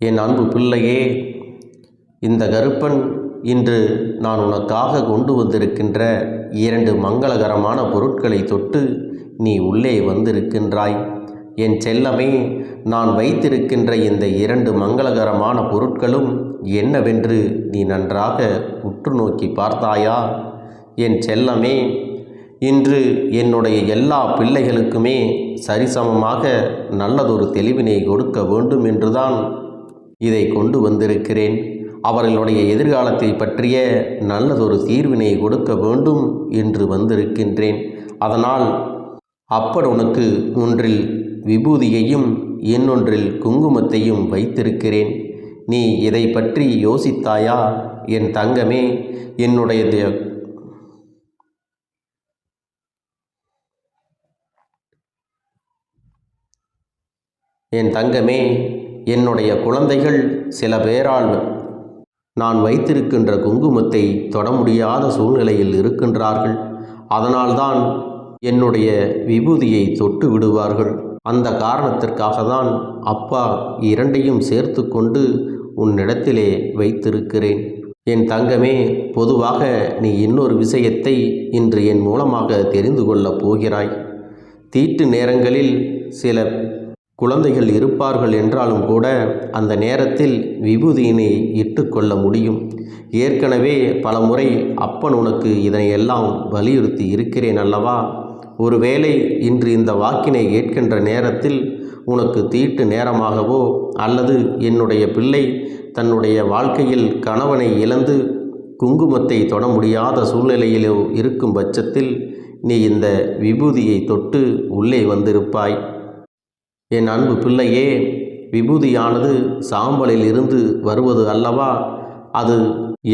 என் அன்பு பிள்ளையே இந்த கருப்பன் இன்று நான் உனக்காக கொண்டு வந்திருக்கின்ற இரண்டு மங்களகரமான பொருட்களை தொட்டு நீ உள்ளே வந்திருக்கின்றாய். என் செல்லமே நான் வைத்திருக்கின்ற இந்த இரண்டு மங்களகரமான பொருட்களும் என்னவென்று நீ நன்றாக உற்று நோக்கி பார்த்தாயா? என் செல்லமே இன்று என்னுடைய எல்லா பிள்ளைகளுக்குமே சரிசமமாக நல்லதொரு தெளிவினை கொடுக்க வேண்டும் என்றுதான் இதை கொண்டு வந்திருக்கிறேன். அவர்களுடைய எதிர்காலத்தை பற்றிய நல்லதொரு தீர்வினை கொடுக்க வேண்டும் என்று வந்திருக்கின்றேன். அதனால் அப்பன் உனக்கு ஒன்றில் விபூதியையும் இன்னொன்றில் குங்குமத்தையும் வைத்திருக்கிறேன். நீ இதை பற்றி யோசித்தாயா? என் தங்கமே என்னுடைய என் தங்கமே என்னுடைய குழந்தைகள் சில பேரால் நான் வைத்திருக்கின்ற குங்குமத்தை தொட முடியாத சூழ்நிலையில் இருக்கின்றார்கள். அதனால்தான் என்னுடைய விபூதியை தொட்டு விடுவார்கள். அந்த காரணத்திற்காக தான் அப்பா இரண்டையும் சேர்த்து கொண்டு உன்னிடத்திலே வைத்திருக்கிறேன். என் தங்கமே பொதுவாக நீ இன்னொரு விஷயத்தை இன்று என் மூலமாக தெரிந்து கொள்ளப் போகிறாய். தீட்டு நேரங்களில் சில குழந்தைகள் இருப்பார்கள் என்றாலும் கூட அந்த நேரத்தில் விபூதியினை இட்டுக்கொள்ள முடியும். ஏற்கனவே பலமுறை அப்பன் உனக்கு இதனையெல்லாம் வலியுறுத்தி இருக்கிறேன் அல்லவா? ஒருவேளை இன்று இந்த வாக்கினை கேட்கின்ற நேரத்தில் உனக்கு தீட்டு நேரமாகவோ அல்லது என்னுடைய பிள்ளை தன்னுடைய வாழ்க்கையில் கணவனை இழந்து குங்குமத்தை தொட முடியாத சூழ்நிலையிலோ இருக்கும் பட்சத்தில் நீ இந்த விபூதியை தொட்டு உள்ளே வந்திருப்பாய். என் அன்பு பிள்ளையே விபூதியானது சாம்பலில் இருந்து வருவது அல்லவா? அது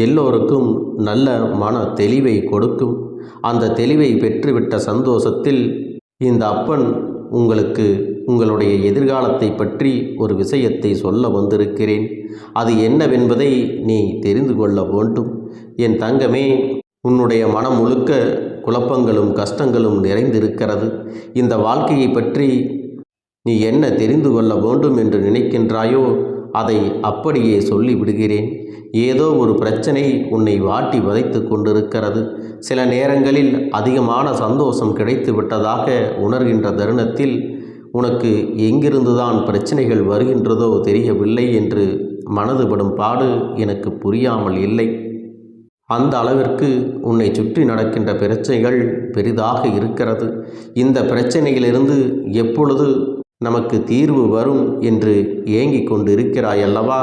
எல்லோருக்கும் நல்ல மன தெளிவை கொடுக்கும். அந்த தெளிவை பெற்றுவிட்ட சந்தோஷத்தில் இந்த அப்பன் உங்களுக்கு உங்களுடைய எதிர்காலத்தை பற்றி ஒரு விஷயத்தை சொல்ல வந்திருக்கிறேன். அது என்னவென்பதை நீ தெரிந்து கொள்ள வேண்டும். என் தங்கமே உன்னுடைய மனம் முழுக்க குழப்பங்களும் கஷ்டங்களும் நிறைந்திருக்கிறது. இந்த வாழ்க்கையை பற்றி நீ என்ன தெரிந்து கொள்ள வேண்டும் என்று நினைக்கின்றாயோ அதை அப்படியே சொல்லிவிடுகிறேன். ஏதோ ஒரு பிரச்சனை உன்னை வாட்டி வதைத்து கொண்டிருக்கிறது. சில நேரங்களில் அதிகமான சந்தோஷம் கிடைத்து விட்டதாக உணர்கின்ற தருணத்தில் உனக்கு எங்கிருந்துதான் பிரச்சனைகள் வருகின்றதோ தெரியவில்லை என்று மனதுபடும் பாடு எனக்கு புரியாமல் இல்லை. அந்த அளவிற்கு உன்னை சுற்றி நடக்கின்ற பிரச்சனைகள் பெரிதாக இருக்கிறது. இந்த பிரச்சனையிலிருந்து எப்பொழுது நமக்கு தீர்வு வரும் என்று ஏங்கிக் கொண்டிருக்கிறாய் அல்லவா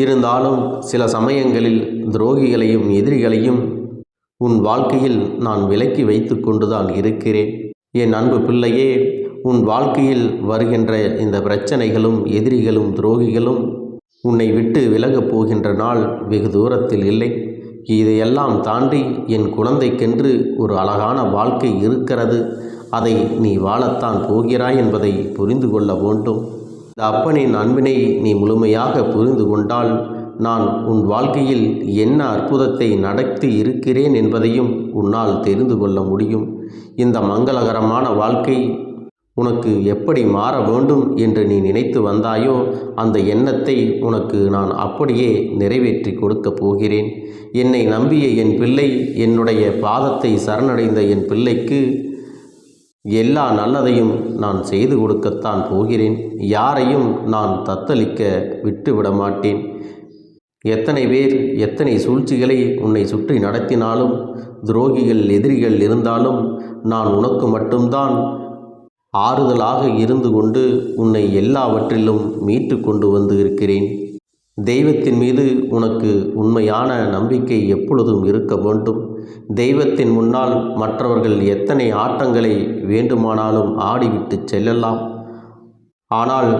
இருந்தாலும் சில சமயங்களில் துரோகிகளையும் எதிரிகளையும் உன் வாழ்க்கையில் நான் விலக்கி வைத்து கொண்டுதான் இருக்கிறேன். என் அன்பு பிள்ளையே உன் வாழ்க்கையில் வருகின்ற இந்த பிரச்சனைகளும் எதிரிகளும் துரோகிகளும் உன்னை விட்டு விலகப் போகின்ற நாள் வெகு தூரத்தில் இல்லை. இதையெல்லாம் தாண்டி என் குழந்தைக்கென்று ஒரு அழகான வாழ்க்கை இருக்கிறது. அதை நீ வாழத்தான் போகிறாய் என்பதை புரிந்து கொள்ள வேண்டும். இந்த அப்பனின் அன்பினை நீ முழுமையாக புரிந்து கொண்டால் நான் உன் வாழ்க்கையில் என்ன அற்புதத்தை நடத்தி இருக்கிறேன் என்பதையும் உன்னால் தெரிந்து கொள்ள முடியும். இந்த மங்களகரமான வாழ்க்கை உனக்கு எப்படி மாற வேண்டும் என்று நீ நினைத்து வந்தாயோ அந்த எண்ணத்தை உனக்கு நான் அப்படியே நிறைவேற்றி கொடுக்கப் போகிறேன். என்னை நம்பிய என் பிள்ளை என்னுடைய பாதத்தை சரணடைந்த என் பிள்ளைக்கு எல்லா நல்லதையும் நான் செய்து கொடுக்கத்தான் போகிறேன். யாரையும் நான் தத்தளிக்க விட்டுவிட மாட்டேன். எத்தனை பேர் எத்தனை சூழ்ச்சிகளை உன்னை சுற்றி நடத்தினாலும் துரோகிகள் எதிரிகள் இருந்தாலும் நான் உனக்கு மட்டும்தான் ஆறுதலாக இருந்து கொண்டு உன்னை எல்லாவற்றிலும் மீட்டு கொண்டு வந்து இருக்கிறேன். தெய்வத்தின் மீது உனக்கு உண்மையான நம்பிக்கை எப்பொழுதும் இருக்க வேண்டும். தெய்வத்தின் முன்னால் மற்றவர்கள் எத்தனை ஆட்டங்களை வேண்டுமானாலும் ஆடிவிட்டு செல்லலாம். ஆனால்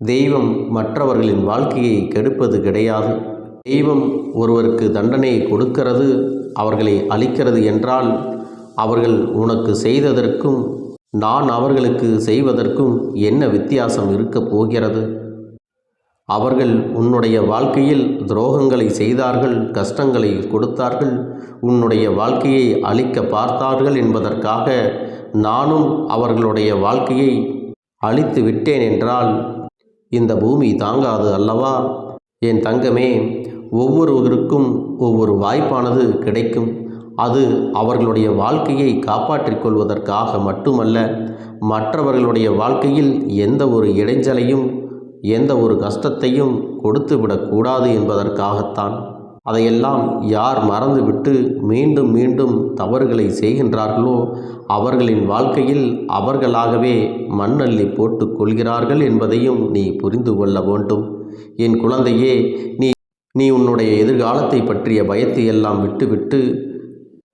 தெய்வம் மற்றவர்களின் வாழ்க்கையை கெடுப்பது கிடையாது. தெய்வம் ஒருவருக்கு தண்டனை கொடுக்கிறது அவர்களை அழிக்கிறது என்றால் அவர்கள் உனக்கு செய்ததற்கும் நான் அவர்களுக்கு செய்வதற்கும் என்ன வித்தியாசம் இருக்கப் போகிறது? அவர்கள் உன்னுடைய வாழ்க்கையில் துரோகங்களை செய்தார்கள் கஷ்டங்களை கொடுத்தார்கள் உன்னுடைய வாழ்க்கையை அழிக்க பார்த்தார்கள் என்பதற்காக நானும் அவர்களுடைய வாழ்க்கையை அழித்து விட்டேன் என்றால் இந்த பூமி தாங்காது அல்லவா? என் தங்கமே ஒவ்வொருவருக்கும் ஒவ்வொரு வாய்ப்பானது கிடைக்கும். அது அவர்களுடைய வாழ்க்கையை காப்பாற்றிக் கொள்வதற்காக மட்டுமல்ல மற்றவர்களுடைய வாழ்க்கையில் எந்த ஒரு இடைஞ்சலையும் எந்த ஒரு கஷ்டத்தையும் கொடுத்து விடக்கூடாது என்பதற்காகத்தான் அதையெல்லாம் யார் மறந்துவிட்டு மீண்டும் மீண்டும் தவறுகளை செய்கின்றார்களோ அவர்களின் வாழ்க்கையில் அவர்களாகவே மண்ணள்ளி போட்டு கொள்கிறார்கள் என்பதையும் நீ புரிந்து கொள்ள வேண்டும். என் குழந்தையே நீ நீ உன்னுடைய எதிர்காலத்தை பற்றிய பயத்தை எல்லாம் விட்டுவிட்டு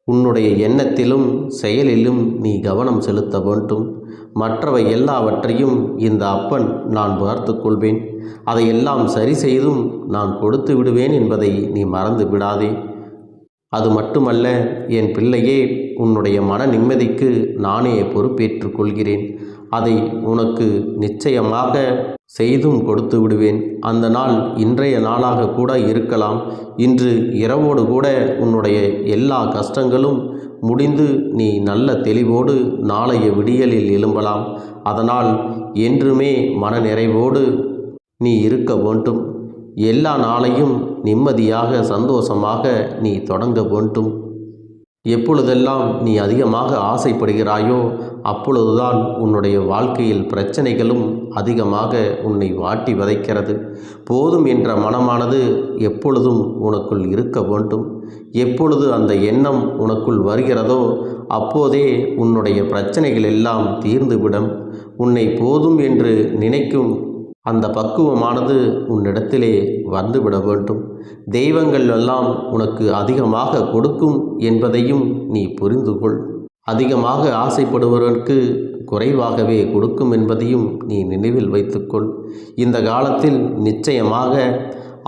உன்னுடைய எண்ணத்திலும் செயலிலும் நீ கவனம் செலுத்த வேண்டும். மற்றவை எல்லாவற்றையும் இந்த அப்பன் நான் பார்த்துக் கொள்வேன். அதையெல்லாம் சரி செய்தும் நான் கொடுத்து விடுவேன் என்பதை நீ மறந்து விடாதே. அது மட்டுமல்ல என் பிள்ளையே உன்னுடைய மன நிம்மதிக்கு நானே பொறுப்பேற்றுக் கொள்கிறேன். அதை உனக்கு நிச்சயமாக செய்தும் கொடுத்து விடுவேன். அந்த நாள் இன்றைய நாளாக கூட இருக்கலாம். இன்று இரவோடு கூட உன்னுடைய எல்லா கஷ்டங்களும் முடிந்து நீ நல்ல தெளிவோடு நாளைய விடியலில் எழும்பலாம். அதனால் என்றுமே மனநிறைவோடு நீ இருக்க வேண்டும். எல்லா நாளையும் நிம்மதியாக சந்தோஷமாக நீ தொடங்க வேண்டும். எப்பொழுதெல்லாம் நீ அதிகமாக ஆசைப்படுகிறாயோ அப்பொழுதுதான் உன்னுடைய வாழ்க்கையில் பிரச்சனைகளும் அதிகமாக உன்னை வாட்டி வதைக்கிறது. போதும் என்ற மனமானது எப்பொழுதும் உனக்குள் இருக்க வேண்டும். எப்பொழுது அந்த எண்ணம் உனக்குள் வருகிறதோ அப்போதே உன்னுடைய பிரச்சனைகள் எல்லாம் தீர்ந்துவிடும். உன்னை போதும் என்று நினைக்கும் அந்த பக்குவமானது உன்னிடத்திலே வந்துவிட வேண்டும். தெய்வங்கள் எல்லாம் உனக்கு அதிகமாக கொடுக்கும் என்பதையும் நீ புரிந்து கொள் அதிகமாக ஆசைப்படுபவர்களுக்கு குறைவாகவே கொடுக்கும் என்பதையும் நீ நினைவில் வைத்துக்கொள். இந்த காலத்தில் நிச்சயமாக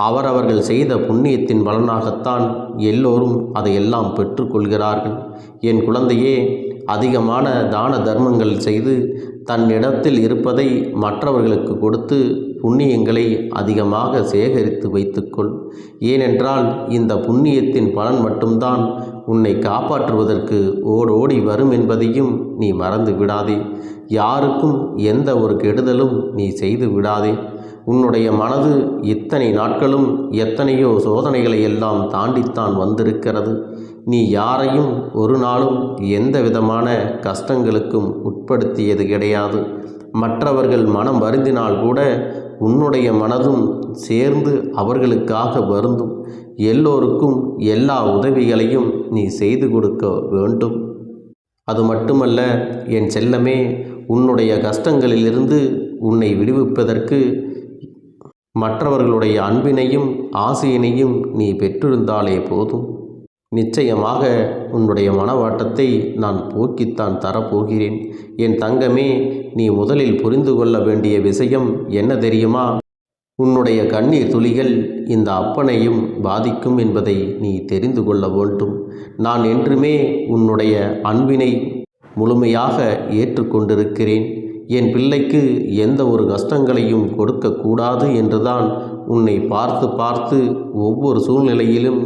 அவரவர்கள் செய்த புண்ணியத்தின் பலனாகத்தான் எல்லோரும் அதையெல்லாம் பெற்றுக்கொள்கிறார்கள். என் குழந்தையே அதிகமான தான தர்மங்கள் செய்து தன்னிடத்தில் இருப்பதை மற்றவர்களுக்கு கொடுத்து புண்ணியங்களை அதிகமாக சேகரித்து வைத்துக்கொள். ஏனென்றால் இந்த புண்ணியத்தின் பலன் மட்டும்தான் உன்னை காப்பாற்றுவதற்கு ஓடோடி வரும் என்பதையும் நீ மறந்து விடாதே. யாருக்கும் எந்த ஒரு கெடுதலும் நீ செய்து விடாதே. உன்னுடைய மனது இத்தனை நாட்களும் எத்தனையோ சோதனைகளை எல்லாம் தாண்டித்தான் வந்திருக்கிறது. நீ யாரையும் ஒரு நாளும் எந்த விதமான கஷ்டங்களுக்கும் உட்படுத்தியது கிடையாது. மற்றவர்கள் மனம் வருந்தினால் கூட உன்னுடைய மனதும் சேர்ந்து அவர்களுக்காக வருந்தும். எல்லோருக்கும் எல்லா உதவிகளையும் நீ செய்து கொடுக்க வேண்டும். அது மட்டுமல்ல என் செல்லமே உன்னுடைய கஷ்டங்களிலிருந்து உன்னை விடுவிப்பதற்கு மற்றவர்களுடைய அன்பினையும் ஆசையினையும் நீ பெற்றிருந்தாலே போதும். நிச்சயமாக உன்னுடைய மனவாட்டத்தை நான் போக்கித்தான் தரப்போகிறேன். என் தங்கமே நீ முதலில் புரிந்து கொள்ள வேண்டிய விஷயம் என்ன தெரியுமா? உன்னுடைய கண்ணீர் துளிகள் இந்த அப்பனையும் பாதிக்கும் என்பதை நீ தெரிந்து கொள்ள வேண்டும். நான் என்றுமே உன்னுடைய அன்பினை முழுமையாக ஏற்றுக்கொண்டிருக்கிறேன் என் பிள்ளைக்கு எந்த ஒரு கஷ்டங்களையும் கொடுக்கக்கூடாது என்றுதான் உன்னை பார்த்து பார்த்து ஒவ்வொரு சூழ்நிலையிலும்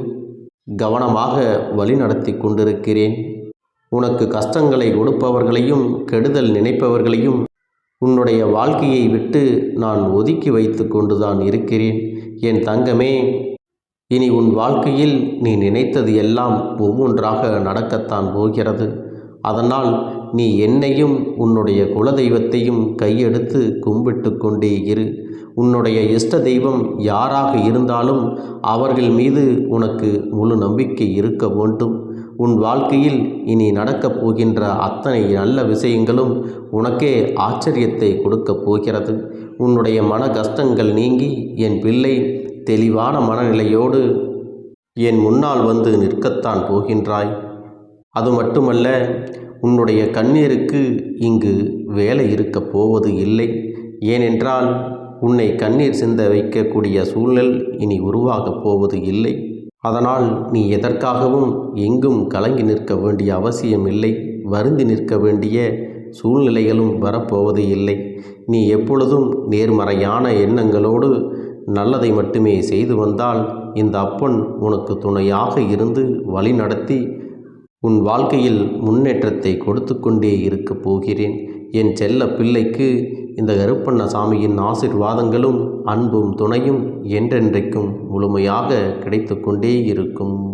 கவனமாக வழிநடத்தி கொண்டிருக்கிறேன். உனக்கு கஷ்டங்களை கொடுப்பவர்களையும் கெடுதல் நினைப்பவர்களையும் உன்னுடைய வாழ்க்கையை விட்டு நான் ஒதுக்கி வைத்து கொண்டுதான் இருக்கிறேன். என் தங்கமே இனி உன் வாழ்க்கையில் நீ நினைத்தது எல்லாம் ஒவ்வொன்றாக நடக்கத்தான் போகிறது. அதனால் நீ என்னையும் உன்னுடைய குலதெய்வத்தையும் கையெடுத்து கும்பிட்டு கொண்டே இரு. உன்னுடைய இஷ்ட தெய்வம் யாராக இருந்தாலும் அவர்கள் மீது உனக்கு முழு நம்பிக்கை இருக்க வேண்டும். உன் வாழ்க்கையில் இனி நடக்கப் போகின்ற அத்தனை நல்ல விஷயங்களும் உனக்கே ஆச்சரியத்தை கொடுக்கப் போகிறது. உன்னுடைய மன கஷ்டங்கள் நீங்கி என் பிள்ளை தெளிவான மனநிலையோடு என் முன்னால் வந்து நிற்கத்தான் போகின்றாய். அது மட்டுமல்ல உன்னுடைய கண்ணீருக்கு இங்கு வேலை இருக்கப் போவது இல்லை. ஏனென்றால் உன்னை கண்ணீர் சிந்த வைக்கக்கூடிய சூழல் இனி உருவாகப் போவது இல்லை. அதனால் நீ எதற்காகவும் எங்கும் கலங்கி நிற்க வேண்டிய அவசியம் இல்லை வருந்தி நிற்க வேண்டிய சூழ்நிலைகளும் வரப்போவது இல்லை. நீ எப்பொழுதும் நேர்மறையான எண்ணங்களோடு நல்லதை மட்டுமே செய்து வந்தால் இந்த அப்பன் உனக்கு துணையாக இருந்து வழி நடத்தி உன் வாழ்க்கையில் முன்னேற்றத்தை கொடுத்து கொண்டே இருக்கப் போகிறேன். என் செல்ல பிள்ளைக்கு இந்த கருப்பண்ணசாமியின் ஆசிர்வாதங்களும் அன்பும் துணையும் என்றென்றைக்கும் முழுமையாக கிடைத்து கொண்டே இருக்கும்.